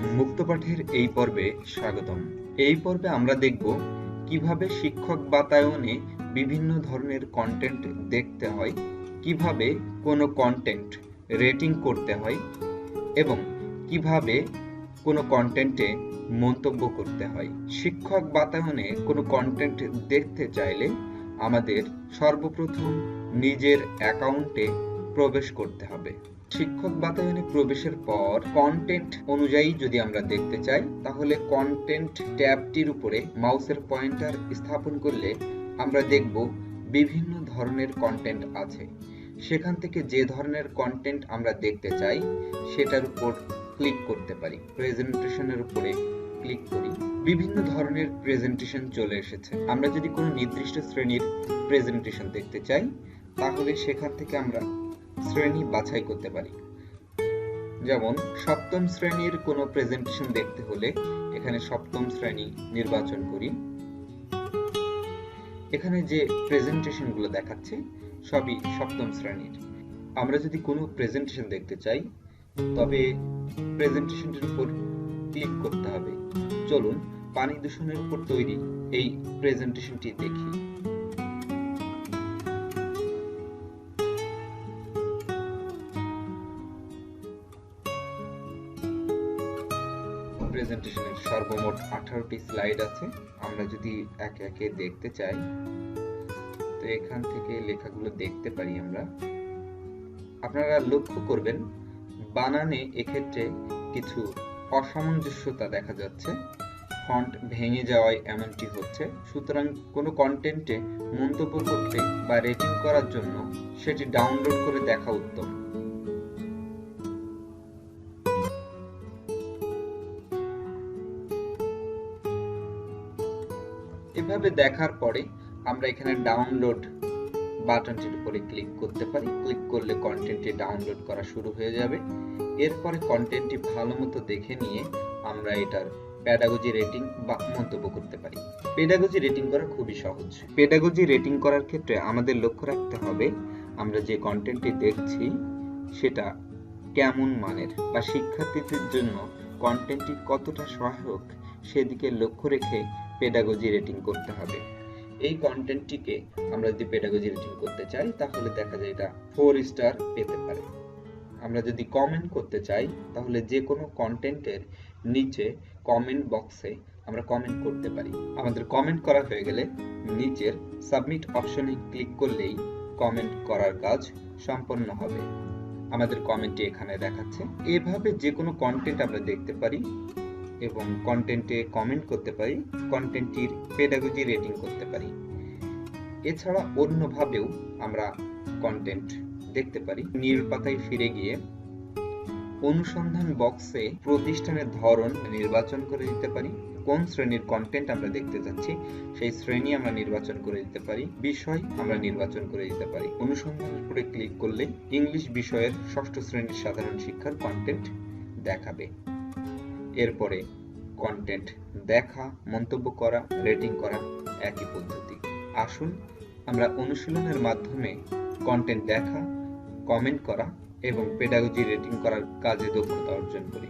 মুক্তপাঠের এই পর্বে স্বাগতম। এই পর্বে আমরা দেখব কীভাবে শিক্ষক বাতায়নে বিভিন্ন ধরনের কন্টেন্ট দেখতে হয়, কীভাবে কোনো কন্টেন্ট রেটিং করতে হয় এবং কীভাবে কোনো কন্টেন্টে মন্তব্য করতে হয়। শিক্ষক বাতায়নে কোনো কন্টেন্ট দেখতে চাইলে আমাদের সর্বপ্রথম নিজের অ্যাকাউন্টে প্রবেশ করতে হবে। শিক্ষক বাতায়নে প্রবেশের পর কন্টেন্ট অনুযায়ী যদি আমরা দেখতে চাই, তাহলে কন্টেন্ট ট্যাবটির উপরে মাউসের পয়েন্টার স্থাপন করলে আমরা দেখব বিভিন্ন ধরনের কন্টেন্ট আছে। সেখান থেকে যে ধরনের কন্টেন্ট আমরা দেখতে চাই, সেটার উপর ক্লিক করতে পারি। প্রেজেন্টেশনের উপরে ক্লিক করি। বিভিন্ন ধরনের প্রেজেন্টেশন চলে এসেছে। আমরা যদি কোনো নির্দিষ্ট শ্রেণির প্রেজেন্টেশন দেখতে চাই, তাহলে সেখান থেকে আমরা শ্রেণি বাছাই করতে পারি। যেমন, সপ্তম শ্রেণির কোনো প্রেজেন্টেশন দেখতে হলে এখানে সপ্তম শ্রেণি নির্বাচন করি। এখানে যে প্রেজেন্টেশনগুলো দেখাচ্ছে, সবই সপ্তম শ্রেণির। আমরা যদি কোনো প্রেজেন্টেশন দেখতে চাই, তবে প্রেজেন্টেশনটির উপর ক্লিক করতে হবে। চলুন, পানি দূষণের উপর তৈরি এই প্রেজেন্টেশনটি দেখি। প্রেজেন্টেশনের সর্বমোট আঠারোটি স্লাইড আছে। আমরা যদি একে একে দেখতে চাই, তো এখান থেকে লেখাগুলো দেখতে পারি আমরা। আপনারা লক্ষ্য করবেন, বানানে এক্ষেত্রে কিছু অসামঞ্জস্যতা দেখা যাচ্ছে। ফন্ট ভেঙে যাওয়ায় এমনটি হচ্ছে। সুতরাং কোনো কন্টেন্টে মন্তব্য করতে বা রেটিং করার জন্য সেটি ডাউনলোড করে দেখা উত্তম। এভাবে দেখার পরে আমরা এখানে ডাউনলোড বাটনটির উপরে ক্লিক করতে পারি। ক্লিক করলে কন্টেন্টটি ডাউনলোড করা শুরু হয়ে যাবে। এরপরে কন্টেন্টটি ভালো মতো দেখে নিয়ে আমরা এটার প্যাডাগজি রেটিং বা মন্তব্য করতে পারি। পেডাগজি রেটিং করা খুবই সহজ। পেডাগজি রেটিং করার ক্ষেত্রে আমাদের লক্ষ্য রাখতে হবে, আমরা যে কন্টেন্টটি দেখছি, সেটা কেমন মানের বা শিক্ষার্থীদের জন্য কন্টেন্টটি কতটা সহায়ক সেদিকে লক্ষ্য রেখে পেডাগজি রেটিং করতে হবে। এই কন্টেন্টটিকে আমরা যদি পেডাগজি রেটিং করতে চাই, তাহলে দেখা যায় এটা ফোর স্টার পেতে পারে। আমরা যদি কমেন্ট করতে চাই, তাহলে যে কোনো কন্টেন্টের নিচে কমেন্ট বক্সে আমরা কমেন্ট করতে পারি। আমাদের কমেন্ট করা হয়ে গেলে নিচের সাবমিট অপশনে ক্লিক করলেই কমেন্ট করার কাজ সম্পন্ন হবে। আমাদের কমেন্টটি এখানে দেখাচ্ছে। এভাবে যে কোনো কন্টেন্ট আমরা দেখতে পারি। এবং কন্টেন্টে কমেন্ট করতে পারি কন্টেন্টটির পেডাগজি রেটিং করতে পারি। এছাড়া অন্যভাবেও আমরা কন্টেন্ট দেখতে পারি। নীল পাতায় ফিরে গিয়ে অনুসন্ধান বক্সে প্রতিষ্ঠানের ধরন নির্বাচন করে দিতে পারি। কোন শ্রেণির কন্টেন্ট আমরা দেখতে যাচ্ছি, সেই শ্রেণি আমরা নির্বাচন করে দিতে পারি। বিষয় আমরা নির্বাচন করে দিতে পারি। অনুসন্ধানের উপরে ক্লিক করলে ইংলিশ বিষয়ের ষষ্ঠ শ্রেণির সাধারণ শিক্ষার কন্টেন্ট দেখাবে। এরপরে কন্টেন্ট দেখা, মন্তব্য করা রেটিং করা একই পদ্ধতি। আসুন আমরা অনুশীলনের মাধ্যমে কন্টেন্ট দেখা কমেন্ট করা এবং পেডাগজি রেটিং করার কাজে দক্ষতা অর্জন করি।